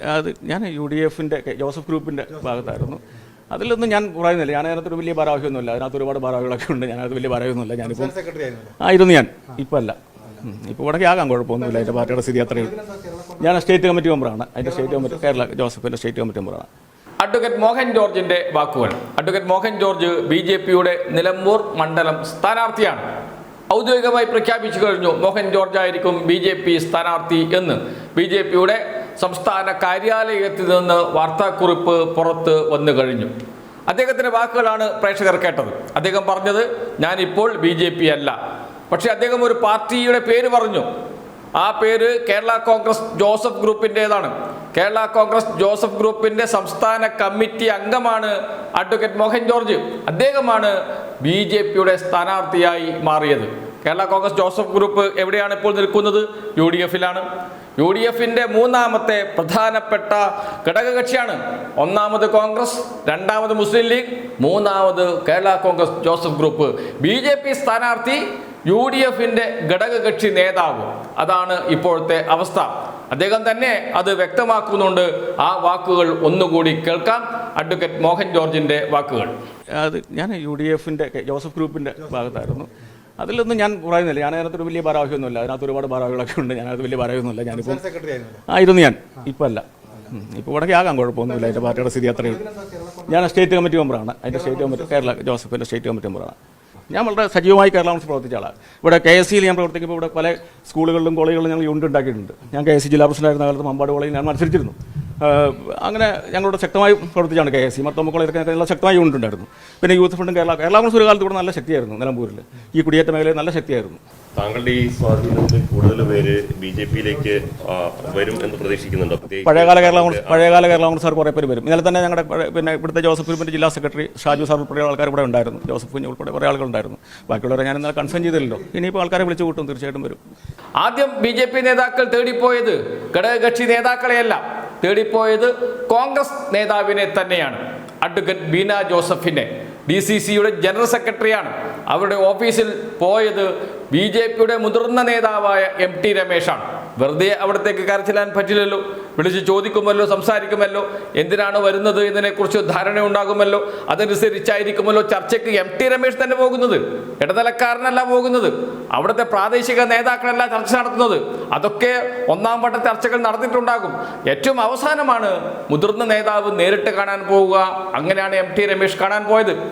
അത് ഞാൻ U D എഫിന്റെ ജോസഫ് ഗ്രൂപ്പിന്റെ ഭാഗത്തായിരുന്നു. അതിലൊന്നും ഞാൻ പറയുന്നില്ല. ഞാൻ അതിനകത്തൊരു വലിയ ഭാരവാഹിയൊന്നുമില്ല. അതിനകത്ത് ഒരുപാട് ഭാരവാഹികളൊക്കെ ഉണ്ട്. ഞാനത് വലിയ ഭാരവാഹിയൊന്നുമില്ല. ഞാനിപ്പോൾ ആയിരുന്നു. ഞാൻ. ഇപ്പം അല്ല. ഇപ്പോൾ ഇവിടെ ആകാം കുഴപ്പമൊന്നുമില്ല. എന്റെ പാർട്ടിയുടെ സ്ഥിതി അത്രയും ഞാൻ സ്റ്റേറ്റ് കമ്മിറ്റി മെമ്പറാണ്. അതിന്റെ സ്റ്റേറ്റ് കമ്മിറ്റി കേരള ജോസഫിന്റെ സ്റ്റേറ്റ് കമ്മിറ്റി മെമ്പറാണ്. അഡ്വക്കേറ്റ് മോഹൻ ജോർജിന്റെ വാക്കുകൾ. Advocate Mohan George B J പിയുടെ നിലമ്പൂർ മണ്ഡലം സ്ഥാനാർത്ഥിയാണ്. ഔദ്യോഗികമായി പ്രഖ്യാപിച്ചു കഴിഞ്ഞു മോഹൻ ജോർജ് ആയിരിക്കും ബി ജെ പി സ്ഥാനാർത്ഥി എന്ന്. ബി ജെ പിയുടെ സംസ്ഥാന കാര്യാലയത്തിൽ നിന്ന് വാർത്താക്കുറിപ്പ് പുറത്ത് വന്നു കഴിഞ്ഞു. അദ്ദേഹത്തിന്റെ വാക്കുകളാണ് പ്രേക്ഷകർ കേട്ടത്. അദ്ദേഹം പറഞ്ഞത് ഞാനിപ്പോൾ ബി ജെ പി അല്ല. പക്ഷേ അദ്ദേഹം ഒരു പാർട്ടിയുടെ പേര് പറഞ്ഞു. ആ പേര് കേരള കോൺഗ്രസ് ജോസഫ് ഗ്രൂപ്പിന്റേതാണ് കേരള കോൺഗ്രസ് ജോസഫ് ഗ്രൂപ്പിന്റെ സംസ്ഥാന കമ്മിറ്റി അംഗമാണ് അഡ്വക്കേറ്റ് മോഹൻ ജോർജ്. അദ്ദേഹമാണ് ബി ജെ പിയുടെ സ്ഥാനാർത്ഥിയായി മാറിയത്. കേരള കോൺഗ്രസ് ജോസഫ് ഗ്രൂപ്പ് എവിടെയാണ് ഇപ്പോൾ നിൽക്കുന്നത്? യു ഡി എഫിലാണ്. യു ഡി എഫിന്റെ മൂന്നാമത്തെ പ്രധാനപ്പെട്ട ഘടകകക്ഷിയാണ്. ഒന്നാമത് കോൺഗ്രസ് രണ്ടാമത് മുസ്ലിം ലീഗ് മൂന്നാമത് Kerala Congress Joseph group. B J P സ്ഥാനാർത്ഥി യു ഡി എഫിന്റെ ഘടകകക്ഷി നേതാവ്. അതാണ് ഇപ്പോഴത്തെ അവസ്ഥ. അദ്ദേഹം തന്നെ അത് വ്യക്തമാക്കുന്നുണ്ട്. ആ വാക്കുകൾ ഒന്നുകൂടി കേൾക്കാം. അഡ്വക്കേറ്റ് മോഹൻ ജോർജിന്റെ വാക്കുകൾ. അത് ഞാൻ യു ഡി എഫിന്റെ ജോസഫ് ഗ്രൂപ്പിന്റെ ഭാഗത്തായിരുന്നു. അതിലൊന്നും ഞാൻ പറയുന്നില്ല. ഞാൻ അതിനകത്തൊരു വലിയ ഭാരവാഹിയൊന്നുമില്ല അതിനകത്ത് ഒരുപാട് ഭാരവാഹികളൊക്കെ ഉണ്ട്. ഞാൻ ഞാനത് വലിയ ഭാരവാഹിയൊന്നുമില്ല ഞാനിപ്പോൾ ആയിരുന്നു. ഞാൻ. ഇപ്പം അല്ല. ഇപ്പോൾ ഇവിടേക്ക് ആകാം കുഴപ്പമൊന്നുമില്ല. എന്റെ പാർട്ടിയുടെ സ്ഥിതി അത്രയും ഞാൻ സ്റ്റേറ്റ് കമ്മിറ്റി മെമ്പറാണ്. അതിന്റെ സ്റ്റേറ്റ് കമ്മിറ്റി കേരള ജോസഫിന്റെ സ്റ്റേറ്റ് കമ്മിറ്റി മെമ്പറാണ്. ഞാൻ വളരെ സജീവമായി കേരള കോൺഗ്രസ് പ്രവർത്തിച്ച ആളാണ്. ഇവിടെ കെ എസ് സിയിൽ ഞാൻ പ്രവർത്തിക്കുമ്പോൾ ഇവിടെ പല സ്കൂളുകളിലും കോളേജുകളിലും ഞങ്ങൾ യൂണിറ്റ് ഉണ്ടാക്കിയിട്ടുണ്ട്. ഞാൻ കെ എസ് സി ജില്ലാ പ്രസിഡന്റായിരുന്ന കാലത്ത് മമ്പാട് കോളേജിൽ ഞാൻ മത്സരിച്ചിരുന്നു. അങ്ങനെ ഞങ്ങളുടെ ശക്തമായി പ്രവർത്തിച്ചാണ് കെ എസ് സി. കോളേജിലൊക്കെ നല്ല ശക്തമായി ഉണ്ടുണ്ടായിരുന്നു പിന്നെ യൂത്ത് ഫണ്ടും കേരള കേരള കോൺഗ്രസ് ഒരു കാലത്ത് ഇവിടെ നല്ല ശക്തിയായിരുന്നു നിലമ്പൂരിൽ. ഈ കുടിയേറ്റ മേഖലയിൽ നല്ല ശക്തിയായിരുന്നു. താങ്കളുടെ ഈ സ്വാധീനത്തിൽ കൂടുതൽ പേര് ബി ജെ പിയിലേക്ക് വരും എന്ന് പ്രതീക്ഷിക്കുന്നുണ്ടോ? പഴയകാല കേരള കോൺഗ്രസ് പഴയകാല കേരള കോൺഗ്രസ് സാർ കുറേ പേര് വരും. ഇന്നലെ തന്നെ ഞങ്ങളുടെ പിന്നെ ഇവിടുത്തെ ജോസഫ് ഗ്രൂപ്പിന്റെ ജില്ലാ സെക്രട്ടറി ഷാജു സാർ ഉൾപ്പെടെ ആൾക്കാർ ഇവിടെ ഉണ്ടായിരുന്നു. ജോസഫ് കുഞ്ഞ് ഉൾപ്പെടെ കുറേ ആളുകളുണ്ടായിരുന്നു. ബാക്കിയുള്ളവരെ ഞാൻ ഇന്നലെ കൺഫേം ചെയ്തില്ലല്ലോ. ഇനിയിപ്പോൾ ആൾക്കാരെ വിളിച്ചു കൂട്ടും തീർച്ചയായിട്ടും വരും. ആദ്യം ബി ജെ പി നേതാക്കൾ തേടിപ്പോയത് ഘടകകക്ഷി നേതാക്കളെയല്ല. തേടിപ്പോയത് കോൺഗ്രസ് നേതാവിനെ തന്നെയാണ്. അഡ്വക്കേറ്റ് ബീന ജോസഫിനെ. ഡി സി സിയുടെ ജനറൽ സെക്രട്ടറിയാണ്. അവരുടെ ഓഫീസിൽ പോയത് ബി ജെ പിയുടെ മുതിർന്ന നേതാവായ എം ടി രമേശാണ്. വെറുതെ അവിടത്തേക്ക് കരച്ചിലാൻ പറ്റില്ലല്ലോ. വിളിച്ച് ചോദിക്കുമല്ലോ സംസാരിക്കുമല്ലോ. എന്തിനാണ് വരുന്നത് എന്നതിനെക്കുറിച്ച് ധാരണ ഉണ്ടാകുമല്ലോ അതനുസരിച്ചായിരിക്കുമല്ലോ ചർച്ചയ്ക്ക് എം ടി രമേശ് തന്നെ പോകുന്നത്. ഇടനിലക്കാരനല്ല പോകുന്നത്. അവിടുത്തെ പ്രാദേശിക നേതാക്കളല്ല ചർച്ച നടത്തുന്നത്. അതൊക്കെ ഒന്നാം വട്ട ചർച്ചകൾ നടന്നിട്ടുണ്ടാകും. ഏറ്റവും അവസാനമാണ് മുതിർന്ന നേതാവ് നേരിട്ട് കാണാൻ പോവുക. അങ്ങനെയാണ് എം ടി രമേശ് കാണാൻ പോയത്.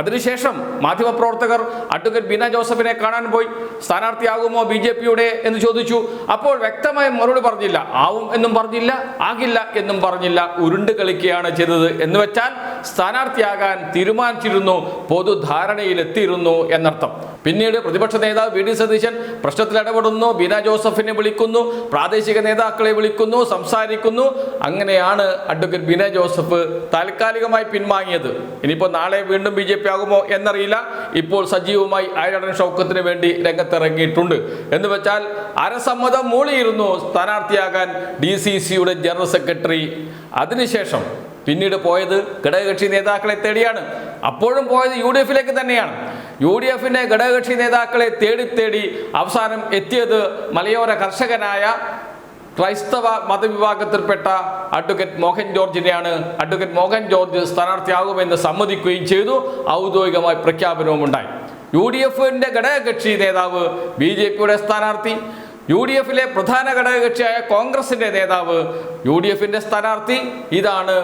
അതിനുശേഷം മാധ്യമപ്രവർത്തകർ അഡ്വക്കേറ്റ് ബീന ജോസഫിനെ കാണാൻ പോയി. സ്ഥാനാർത്ഥിയാകുമോ ബി ജെ പിയുടെ എന്ന് ചോദിച്ചു. അപ്പോൾ വ്യക്തമായ മറുപടി പറഞ്ഞില്ല. ആവും എന്നും പറഞ്ഞില്ല ആകില്ല എന്നും പറഞ്ഞില്ല. ഉരുണ്ട് കളിക്കുകയാണ് ചെയ്തത് എന്ന് വെച്ചാൽ സ്ഥാനാർത്ഥിയാകാൻ തീരുമാനിച്ചിരുന്നു പൊതുധാരണയിലെത്തിയിരുന്നു എന്നർത്ഥം. പിന്നീട് പ്രതിപക്ഷ നേതാവ് വി ഡി സതീശൻ പ്രശ്നത്തിൽ ഇടപെടുന്നു ബീന ജോസഫിനെ വിളിക്കുന്നു പ്രാദേശിക നേതാക്കളെ വിളിക്കുന്നു സംസാരിക്കുന്നു. അങ്ങനെയാണ് അഡ്വക്കേറ്റ് ബീന ജോസഫ് താൽക്കാലികമായി പിൻവാങ്ങിയത്. ഇനിയിപ്പോൾ നാളെ വീണ്ടും ബി ആകുമോ എന്നറിയില്ല. ഇപ്പോൾ സജീവമായി ആയിരടൻ ഷൗക്കത്തിന് വേണ്ടി രംഗത്തിറങ്ങിയിട്ടുണ്ട്. എന്ന് വെച്ചാൽ അരസമ്മതം മൂളിയിരുന്നു സ്ഥാനാർത്ഥിയാകാൻ ഡി സി സിയുടെ ജനറൽ സെക്രട്ടറി. അതിനുശേഷം പിന്നീട് പോയത് ഘടകകക്ഷി നേതാക്കളെ തേടിയാണ്. അപ്പോഴും പോയത് യു ഡി എഫിലേക്ക് തന്നെയാണ്. യു ഡി എഫിന്റെ ഘടകകക്ഷി നേതാക്കളെ തേടി തേടി അവസാനം എത്തിയത് മലയോര കർഷകനായ ക്രൈസ്തവ മതവിഭാഗത്തിൽപ്പെട്ട അഡ്വക്കേറ്റ് മോഹൻ ജോർജിനെയാണ് അഡ്വക്കേറ്റ് മോഹൻ ജോർജ് സ്ഥാനാർത്ഥിയാകുമെന്ന് സമ്മതിക്കുകയും ചെയ്തു. ഔദ്യോഗികമായി പ്രഖ്യാപനവും ഉണ്ടായി. യു ഡി എഫിന്റെ ഘടകകക്ഷി നേതാവ് ബി ജെ പിയുടെ സ്ഥാനാർത്ഥി യു ഡി എഫിലെ പ്രധാന ഘടകകക്ഷിയായ കോൺഗ്രസിന്റെ നേതാവ് യു ഡി എഫിന്റെ സ്ഥാനാർത്ഥി. ഇതാണ്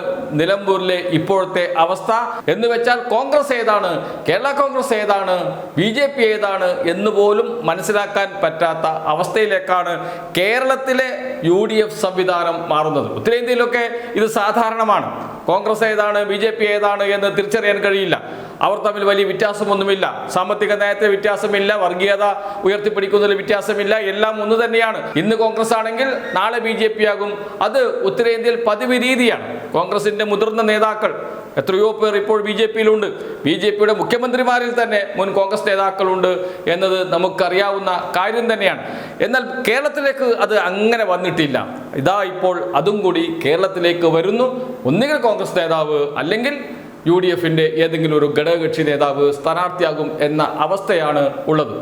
നിലമ്പൂരിലെ ഇപ്പോഴത്തെ അവസ്ഥ. എന്ന് വെച്ചാൽ കോൺഗ്രസ് ഏതാണ് കേരള കോൺഗ്രസ് ഏതാണ് ബി ജെ പി ഏതാണ് എന്ന് പോലും മനസ്സിലാക്കാൻ പറ്റാത്ത അവസ്ഥയിലേക്കാണ് കേരളത്തിലെ യു ഡി എഫ് സംവിധാനം മാറുന്നത്. ഉത്തരേന്ത്യയിലൊക്കെ ഇത് സാധാരണമാണ്. കോൺഗ്രസ് ഏതാണ് ബി ജെ പി ഏതാണ് എന്ന് തിരിച്ചറിയാൻ കഴിയില്ല. അവർ തമ്മിൽ വലിയ വ്യത്യാസമൊന്നുമില്ല. സാമ്പത്തിക നയത്തെ വ്യത്യാസമില്ല വർഗീയത ഉയർത്തിപ്പിടിക്കുന്നതിൽ വ്യത്യാസമില്ല എല്ലാം ഒന്ന് തന്നെയാണ്. ഇന്ന് കോൺഗ്രസ് ആണെങ്കിൽ നാളെ ബി ജെ പി ആകും. അത് ഉത്തരേന്ത്യയിൽ പതിവ് രീതിയാണ്. കോൺഗ്രസിന്റെ മുതിർന്ന നേതാക്കൾ എത്രയോ പേർ ഇപ്പോൾ ബി ജെ പിയിലുണ്ട്. ബി ജെ പിയുടെ മുഖ്യമന്ത്രിമാരിൽ തന്നെ മുൻ കോൺഗ്രസ് നേതാക്കളുണ്ട് എന്നത് നമുക്കറിയാവുന്ന കാര്യം തന്നെയാണ്. എന്നാൽ കേരളത്തിലേക്ക് അത് അങ്ങനെ വന്നിട്ടില്ല. ഇതാ ഇപ്പോൾ അതും കൂടി കേരളത്തിലേക്ക് വരുന്നു. ഒന്നുകിൽ കോൺഗ്രസ് നേതാവ് അല്ലെങ്കിൽ യു ഡി എഫിന്റെ ഏതെങ്കിലും ഒരു ഘടകകക്ഷി നേതാവ് സ്ഥാനാർത്ഥിയാകും എന്ന അവസ്ഥയാണ് ഉള്ളത്.